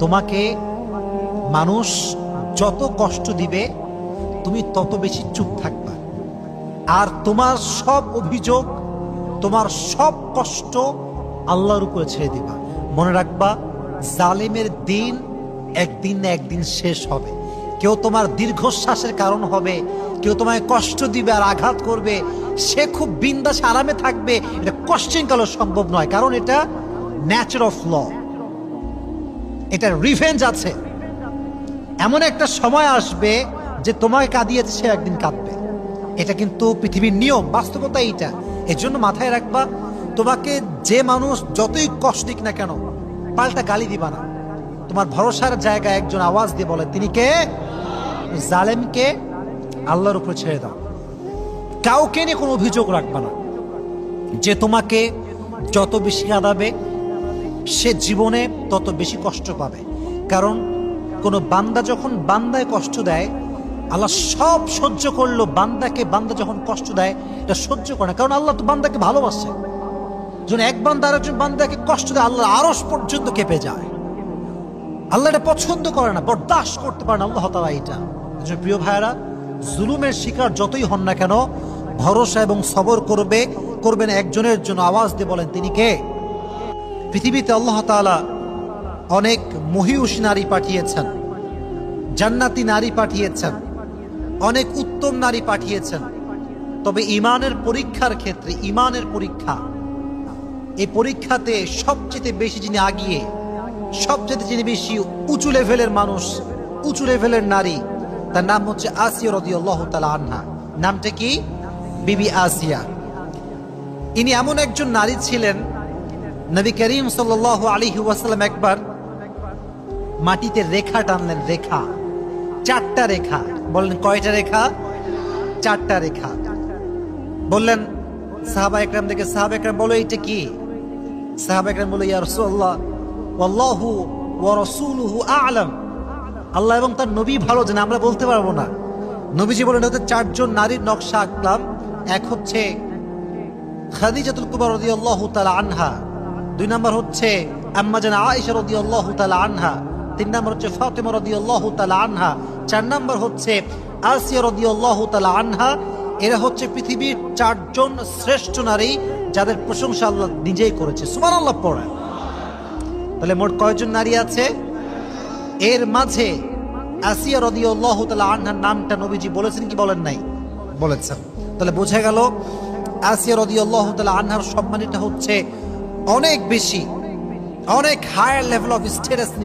তোমাকে মানুষ যত কষ্ট দিবে, তুমি তত বেশি চুপ থাকবা। আর তোমার সব অভিযোগ, তোমার সব কষ্ট আল্লাহর উপরে ছেড়ে দিবা। মনে রাখবা, জালেমের দিন একদিন না একদিন শেষ হবে। কেউ তোমার দীর্ঘশ্বাসের কারণ হবে, কেউ তোমায় কষ্ট দিবে আর আঘাত করবে। সে খুব বিন্দাস আরামে থাকবে, এটা কোশ্চেন কালো সম্ভব নয়, কারণ এটা ন্যাচার অফ ল এটা রিভেঞ্জ আছে। এমন একটা সময় আসবে যে তোমায় কাঁদিয়েছে, সে একদিন কাঁদবে। এটা কিন্তু পৃথিবীর নিয়ম, বাস্তবতা এইটা। এর জন্য মাথায় রাখবা, তোমাকে যে মানুষ যতই কষ্ট দিক না কেন, পাল্টা গালি দিবা না। তোমার ভরসার জায়গায় একজন আওয়াজ দিয়ে বলে, তিনি কে? জালেমকে আল্লাহর উপরে ছেড়ে দাও। কাউকে নিয়ে কোনো অভিযোগ রাখবা না। যে তোমাকে যত বেশি কাঁদাবে সে জীবনে তত বেশি কষ্ট পাবে। কারণ কোনো বান্দা যখন বান্দায় কষ্ট দেয়, আল্লাহ সব সহ্য করল বান্দাকে, বান্দা যখন কষ্ট দেয়, এটা সহ্য করে না। কারণ আল্লাহ তো বান্দাকে ভালোবাসে। যখন এক বান্দা আরেকজন বান্দাকে কষ্ট দেয় আল্লাহ আরস পর্যন্ত কেঁপে যায়। আল্লাহ এটা পছন্দ করে না, বরদাস্ত করতে পারে না, আল্লাহ তালা এটা। প্রিয় ভাইয়েরা, জুলুমের শিকার যতই হন না কেন, ভরসা এবং সবর করবে করবেন একজনের জন্য আওয়াজ দিয়ে বলেন, তিনি কে? পৃথিবীতে আল্লাহ তাআলা অনেক মহিউষ নারী পাঠিয়েছেন, জান্নাতি নারী পাঠিয়েছেন, অনেক উত্তম নারী পাঠিয়েছেন। তবে ইমানের পরীক্ষার ক্ষেত্রে, ইমানের পরীক্ষা, এই পরীক্ষাতে সবচেয়ে বেশি যিনি আগিয়ে, সবচেয়ে যিনি বেশি উঁচু লেভেলের মানুষ, উঁচু লেভেলের নারী, তার নাম হচ্ছে আসিয়া রদিয়াল্লাহ তালা আন্না নামটা কি? বিবি আসিয়া। ইনি এমন একজন নারী ছিলেন নবী করিম সাল আলী ওয়াসাল্লাম একবার মাটিতে রেখা টানলেন, রেখা। চারটা রেখা। বললেন, কয়টা রেখা? চারটা রেখা। বললেন, সাহাবা একরাম দেখে, সাহাবা একরাম বলো, এইটা কি? সাহাবা একরাম বলো, ইয়া রাসূলুল্লাহ, ওয়াল্লাহু ওয়া রাসূলুহু আ'লাম। আল্লাহ এবং তার নবী ভালো জানে, আমরা বলতে পারব না। নবীজি বলেন হতে চারজন নারীর নকশা আঁকলাম এক হচ্ছে খাদিজাতুল কুবার রাদিয়াল্লাহু তাআলা আনহা। দুই নম্বর হচ্ছে আম্মা জান আয়েশা রাদিয়াল্লাহু তাআলা আনহা। তিন নম্বর হচ্ছে ফাতেমা রাদিয়াল্লাহু তাআলা আনহা। চার নম্বর হচ্ছে আসিয়া রাদিয়াল্লাহু তাআলা আনহা। এরা হচ্ছে পৃথিবীর চারজন শ্রেষ্ঠ নারী যাদের প্রশংসা আল্লাহ নিজেই করেছে। সুবহানাল্লাহ, পড়ে। তাহলে মোট কয়জন নারী আছে? এর মাঝে আসিয়া রদিয়াল্লাহু তাআলা আনহার নামটা নবীজি বলেছেন কি বলেন নাই? বলেছেন। তাহলে বোঝা গেল, আসিয়া রদিয়াল্লাহু তাআলা আনহার সম্মানিত হচ্ছে অনেক বেশি অনেক হায়ার লেভেল অফ স্ট্যাটাস